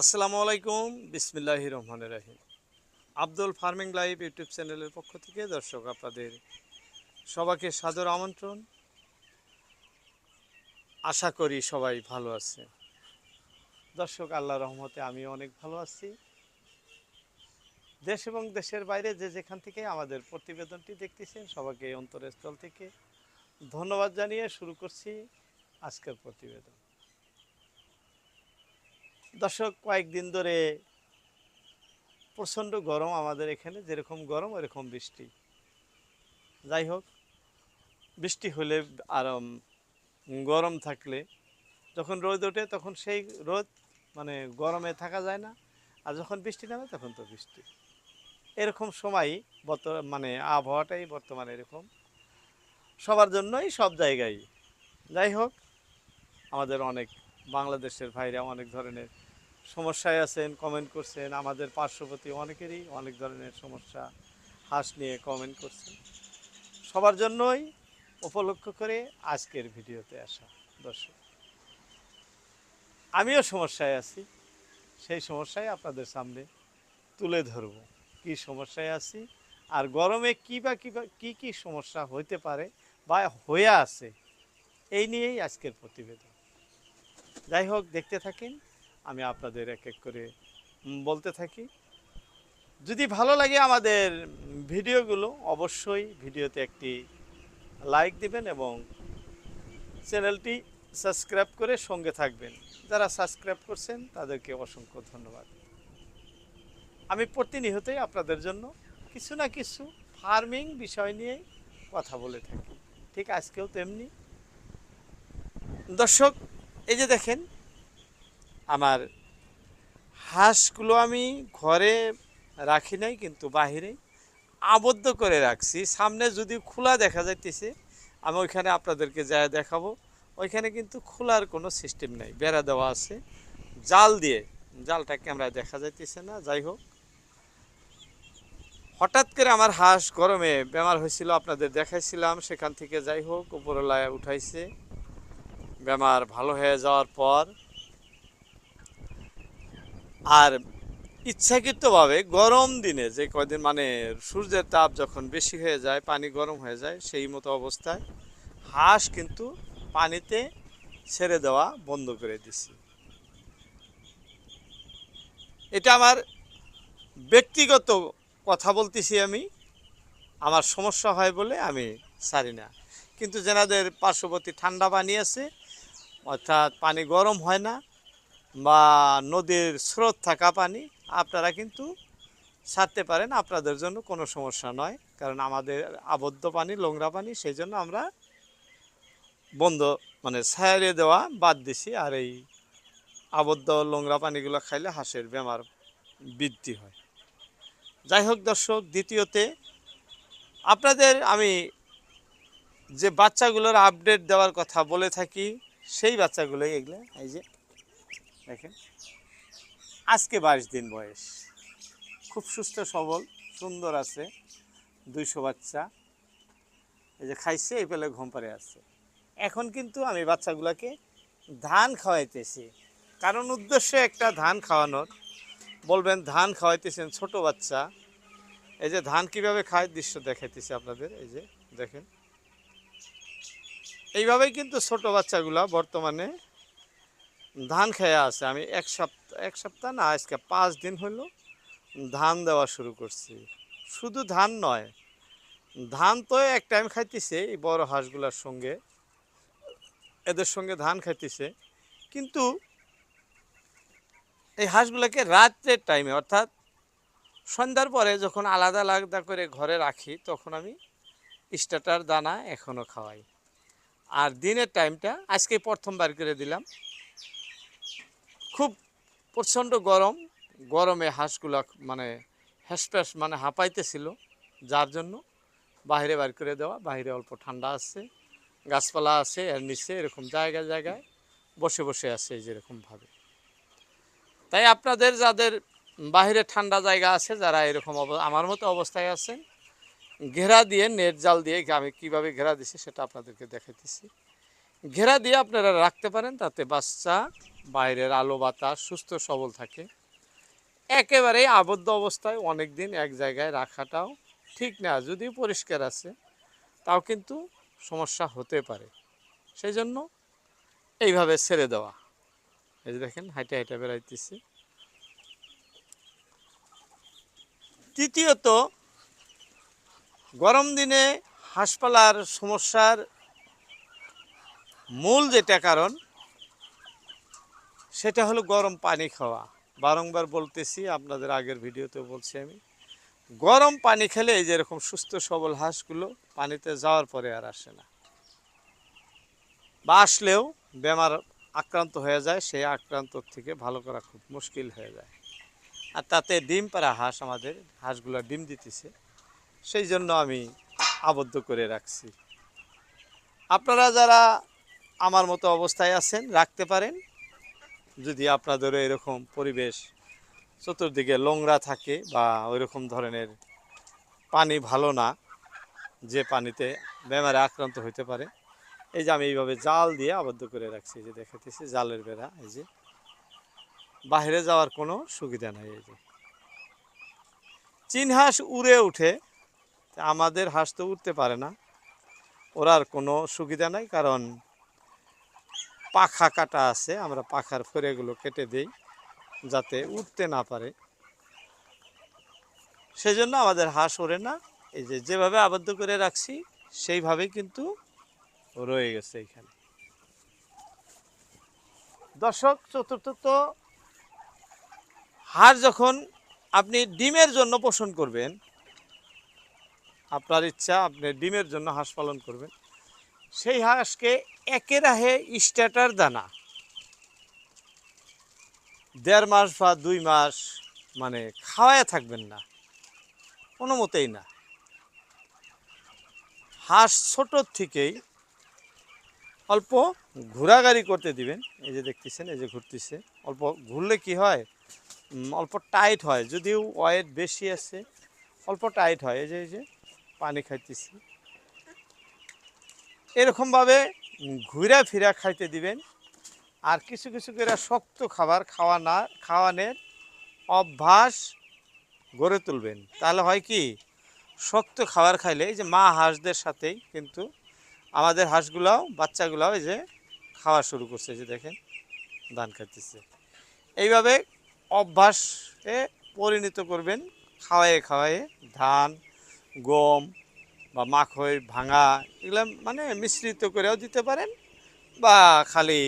আসসালামু আলাইকুম। বিসমিল্লাহ রহমান রাহিম। আব্দুল ফার্মিং লাইভ ইউটিউব চ্যানেলের পক্ষ থেকে দর্শক আপনাদের সবাইকে সাদর আমন্ত্রণ। আশা করি সবাই ভালো আছে। দর্শক আল্লাহ রহমতে আমি অনেক ভালো আছি। দেশ এবং দেশের বাইরে যে যেখান থেকে আমাদের প্রতিবেদনটি দেখতেছেন, সবাইকে অন্তরের স্থল থেকে ধন্যবাদ জানিয়ে শুরু করছি আজকের প্রতিবেদন। দর্শক কয়েকদিন ধরে প্রচণ্ড গরম আমাদের এখানে, যেরকম গরম এরকম বৃষ্টি। যাই হোক, বৃষ্টি হলে আর গরম থাকলে, যখন রোদ ওঠে তখন সেই রোদ মানে গরমে থাকা যায় না, আর যখন বৃষ্টি নামে তখন তো বৃষ্টি। এরকম সময় বর্ত মানে আবহাওয়াটাই বর্তমানে এরকম। সবার জন্যই সব জায়গায়। যাই হোক, আমাদের অনেক বাংলাদেশের ভাইরা অনেক ধরনের সমস্যায় আছেন কমেন্ট করছেন, আমাদের পার্শ্ববর্তী অনেকেরই অনেক ধরনের সমস্যা, হাঁস নিয়ে কমেন্ট করছেন। সবার জন্যই উপলক্ষ করে আজকের ভিডিওতে আসা, দর্শক। আমিও সমস্যায় আছি, সেই সমস্যায় আপনাদের সামনে তুলে ধরব। কি সমস্যায় আছি, আর গরমে কী বা কী বা, কী কী সমস্যা হইতে পারে বা হয়ে আছে, এই নিয়েই আজকের প্রতিবেদন। যাই হোক, দেখতে থাকেন। আমি আপনাদের এক এক করে বলতে থাকি। যদি ভালো লাগে আমাদের ভিডিওগুলো, অবশ্যই ভিডিওতে একটি লাইক দিবেন এবং চ্যানেলটি সাবস্ক্রাইব করে সঙ্গে থাকবেন। যারা সাবস্ক্রাইব করছেন, তাদেরকে অসংখ্য ধন্যবাদ। আমি প্রতিনিয়তই আপনাদের জন্য কিছু না কিছু ফার্মিং বিষয় নিয়ে কথা বলে থাকি। ঠিক আজকেও তেমনি। দর্শক, এই যে দেখেন আমার হাঁসগুলো আমি ঘরে রাখি নাই, কিন্তু বাহিরে আবদ্ধ করে রাখছি। সামনে যদি খোলা দেখা যাইতেছে, আমি ওইখানে আপনাদেরকে যা দেখাবো, ওইখানে কিন্তু খোলার কোনো সিস্টেম নাই। বেড়া দেওয়া আছে। জাল দিয়ে, জালটা ক্যামেরায় দেখা যাইতেছে না, যাই হোক। হঠাৎ করে আমার হাঁস গরমে বেমার হয়েছিল, আপনাদের দেখাইছিলাম, সেখান থেকে যাই হোক উপরলায় উঠাইছে। বেমার ভালো হয়ে যাওয়ার পর আর ইচ্ছাকৃতভাবে গরম দিনে যে কয়দিন মানে সূর্যের তাপ যখন বেশি হয়ে যায়, পানি গরম হয়ে যায়, সেই মতো অবস্থায় হাঁস কিন্তু পানিতে ছেড়ে দেওয়া বন্ধ করে দিছি। এটা আমার ব্যক্তিগত কথা বলতেছি আমি, আমার সমস্যা হয় বলে আমি ছাড়ি না। কিন্তু যেনাদের পার্শ্ববর্তী ঠান্ডা পানি আছে, অর্থাৎ পানি গরম হয় না বা নদীর স্রোত থাকা পানি, আপনারা কিন্তু ছাড়তে পারেন, আপনাদের জন্য কোনো সমস্যা নয়। কারণ আমাদের আবদ্ধ পানি, নোংরা পানি, সেই জন্য আমরা বন্ধ মানে ছায়ারে দেওয়া বাদ দিছি। আর এই আবদ্ধ নোংরা পানিগুলো খাইলে হাঁসের বেমার বৃদ্ধি হয়। যাই হোক দর্শক, দ্বিতীয়তে আপনাদের আমি যে বাচ্চাগুলোর আপডেট দেওয়ার কথা বলে থাকি, সেই বাচ্চাগুলোই এগুলো, এই যে দেখেন। আজকে বাইশ দিন বয়স। খুব সুস্থ, সবল, সুন্দর আছে। দুইশো বাচ্চা। এই যে খাইছে, এই পেলে ঘুম পাড়ে আছে। এখন কিন্তু আমি বাচ্চাগুলোকে ধান খাওয়াইতেছি। কারণ উদ্দেশ্য একটা ধান খাওয়ানোর। বলবেন ধান খাওয়াইতেছেন ছোট বাচ্চা। এই যে ধান কীভাবে খায়, দৃশ্য দেখাইতেছি আপনাদের। এই যে দেখেন। এইভাবেই কিন্তু ছোট বাচ্চাগুলা বর্তমানে ধান খেয়ে আছে। আমি এক সপ্তাহ এক সপ্তাহ না, আজকে পাঁচ দিন হলো ধান দেওয়া শুরু করছি। শুধু ধান নয়, ধান তো এক টাইম খাইতেছে এই বড় হাঁসগুলার সঙ্গে। এদের সঙ্গে ধান খাইতেছে। কিন্তু এই হাঁসগুলোকে রাত্রের টাইমে অর্থাৎ সন্ধ্যার পরে যখন আলাদা আলাদা করে ঘরে রাখি, তখন আমি স্টার্টার দানা এখনও খাওয়াই। আর দিনের টাইমটা আজকে প্রথমবার করে দিলাম। খুব প্রচণ্ড গরম। গরমে হাঁসগুলা মানে হ্যাসপ্যাস মানে হাঁপাইতেছিল, যার জন্য বাইরে বার করে দেওয়া। বাইরে অল্প ঠান্ডা আছে, গাছপালা আছে, এর নিচে এরকম জায়গায় জায়গায় বসে বসে আছে যেরকমভাবে। তাই আপনাদের যাদের বাইরে ঠান্ডা জায়গা আছে, যারা এরকম আমার মতো অবস্থায় আছেন, ঘেরা দিয়ে, নেট জাল দিয়ে আমি কীভাবে ঘেরা দিছি সেটা আপনাদেরকে দেখাইতেছি। ঘেরা দিয়ে আপনারা রাখতে পারেন, তাতে বাচ্চা, বাইরের আলো বাতাস, সুস্থ সবল থাকে। একেবারেই আবদ্ধ অবস্থায় অনেক দিন এক জায়গায় রাখাটাও ঠিক না, যদিও পরিষ্কার আছে, তাও কিন্তু সমস্যা হতে পারে। সেই জন্য এইভাবে ছেড়ে দেওয়া। এই যে দেখেন, হাইটে হাইটে বেড়াইতেছি। তৃতীয়ত, গরম দিনে হাঁসপালার সমস্যার মূল যেটা কারণ, সেটা হলো গরম পানি খাওয়া। বারংবার বলতেছি, আপনাদের আগের ভিডিওতে বলছি আমি। গরম পানি খেলে এই যে এরকম সুস্থ সবল হাঁসগুলো পানিতে যাওয়ার পরে আর আসে না। বা আসলেও বেমার আক্রান্ত হয়ে যায়, সেই আক্রান্ত থেকে ভালো করা খুব মুশকিল হয়ে যায়। আর তাতে ডিম পাড়া হাঁস আমাদের, হাঁসগুলো ডিম দিতেছে। সেই জন্য আমি আবদ্ধ করে রাখছি। আপনারা যারা আমার মতো অবস্থায় আছেন, রাখতে পারেন। যদি আপনাদেরও এরকম পরিবেশ চতুর্দিকে নোংরা থাকে বা ওইরকম ধরনের পানি ভালো না, যে পানিতে বেমারে আক্রান্ত হইতে পারে, এই যে আমি এইভাবে জাল দিয়ে আবদ্ধ করে রাখছি যে দেখাতেছি জালের বেড়া, এই যে। বাইরে যাওয়ার কোনো সুবিধা নাই, এই যে। চীন হাঁস উড়ে উঠে আমাদের হাঁস তো উঠতে পারে না। ওরার কোনো সুবিধা নাই, কারণ পাখা কাটা আছে, আমরা পাখার ফেরেগুলো কেটে দেই যাতে উঠতে না পারে। সেজন্য আমাদের হাঁস ওড়ে না, এই যে যেভাবে আবদ্ধ করে রাখছি, সেইভাবেই কিন্তু রয়ে গেছে এখানে। দর্শক চতুর্থত হাঁস যখন আপনি ডিমের জন্য পোষণ করবেন, আপনার ইচ্ছা আপনি ডিমের জন্য হাঁস পালন করবেন, সেই হাঁসকে একে রাহে স্টার্টার দানা। দেড় মাস বা দুই মাস মানে খাওয়ায় থাকবেন না, কোনো মতেই না। হাঁস ছোটোর থেকেই অল্প ঘোরাগাড়ি করতে দিবেন। এই যে দেখতেছেন, এই যে ঘুরতেছে। অল্প ঘুরলে কি হয়? অল্প টাইট হয়, যদিও ওয়েট বেশি আছে, অল্প টাইট হয়। এই যে এই যে, পানি খাইতেছি। এরকমভাবে ঘুরা ফিরা খাইতে দিবেন। আর কিছু কিছু করে শক্ত খাবার খাওয়া না, খাওয়ানোর অভ্যাস গড়ে তুলবেন। তাহলে হয় কি, শক্ত খাবার খাইলে এই যে মা হাঁসদের সাথেই কিন্তু আমাদের হাঁসগুলাও, বাচ্চাগুলাও এই যে খাওয়া শুরু করছে যে দেখেন, ধান খাইতেছে। এইভাবে অভ্যাসে পরিণত করবেন, খাওয়ায়ে খাওয়ায়ে ধান, গম বা মাখই, ভাঙা, এগুলো মানে মিশ্রিত করেও দিতে পারেন বা খালি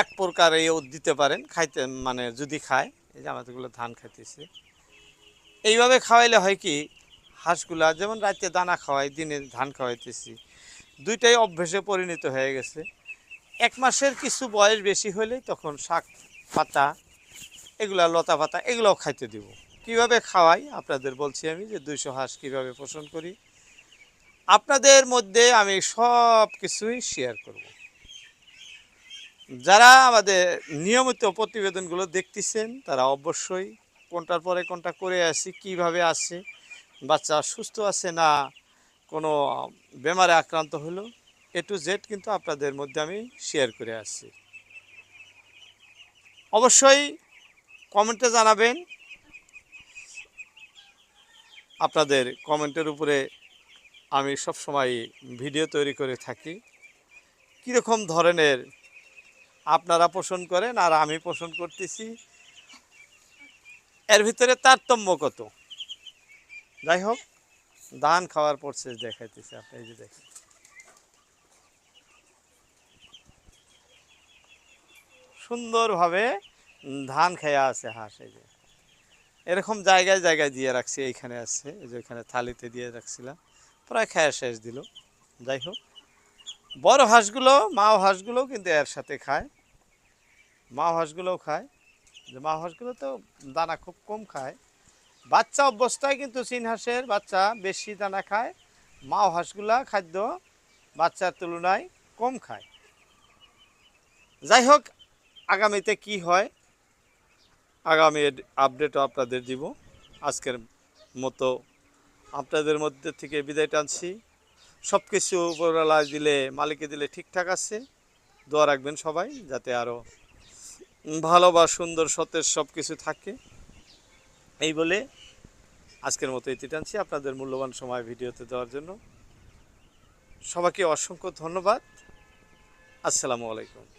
এক প্রকার এও দিতে পারেন, খাইতে মানে যদি খায়, এই যে আমাদেরগুলো ধান খাইতেছে। এইভাবে খাওয়াইলে হয় কি, হাঁসগুলা যেমন রাতে দানা খাওয়াই দিনে ধান খাওয়াইতেছি, দুইটাই অভ্যেসে পরিণত হয়ে গেছে। এক মাসের কিছু বয়স বেশি হলেই তখন শাক পাতা, এগুলা লতা পাতা, এগুলোও খাইতে দিব। কীভাবে খাওয়াই? আপনাদের বলছি আমি যে দুইশো হাঁস কীভাবে পোষণ করি। আপনাদের মধ্যে আমি সব কিছুই শেয়ার করব। যারা আমাদের নিয়মিত প্রতিবেদনগুলো দেখতেছেন, তারা অবশ্যই কোনটার পরে কোনটা করে আসি, কীভাবে আছে বাচ্চা সুস্থ আছে না, কোনো বেমারে আক্রান্ত হলো, এ টু জেড কিন্তু আপনাদের মধ্যে আমি শেয়ার করে আসছি অবশ্যই কমেন্টে জানাবেন আপনাদের কমেন্টের উপরে আমি সব সময় ভিডিও তৈরি করে থাকি। কীরকম ধরনের আপনারা পোষণ করেন আর আমি পোষণ করতেছি? এর ভিতরে তারতম্য কত? যাই হোক ধান খাওয়ার প্রসেস দেখাইতেছি আপনি যে দেখেন। সুন্দরভাবে ধান খেয়া আছে হাঁস এই যে। এরকম জায়গায় জায়গায় দিয়ে রাখছি, এইখানে আছে, এই যে এখানে থালিতে দিয়ে রাখছিলাম। প্রায় খায়া শেষ দিল। যাই হোক, বড় হাঁসগুলো, মাও হাঁসগুলো কিন্তু এর সাথে খায়। মা হাঁসগুলোও খায়। যে মা হাঁসগুলো তো দানা খুব কম খায়। বাচ্চা অবস্থায় কিন্তু চীন হাঁসের, বাচ্চা বেশি দানা খায়। মা হাঁসগুলা খাদ্য বাচ্চার তুলনায় কম খায়। যাই হোক, আগামীতে কি হয়? আগামী আপডেটও আপনাদের দিব। আজকের মতো আপনাদের মধ্যে থেকে বিদায় টানছি। সব কিছু উপরওয়ালা দিলে, মালিকে দিলে ঠিকঠাক আছে। দোয়া রাখবেন সবাই, যাতে আরও ভালো বা সুন্দর সতেজ সব কিছু থাকে। এই বলে আজকের মতো এটি টানছি। আপনাদের মূল্যবান সময় ভিডিওতে দেওয়ার জন্য। সবাইকে অসংখ্য ধন্যবাদ। আসসালামু আলাইকুম।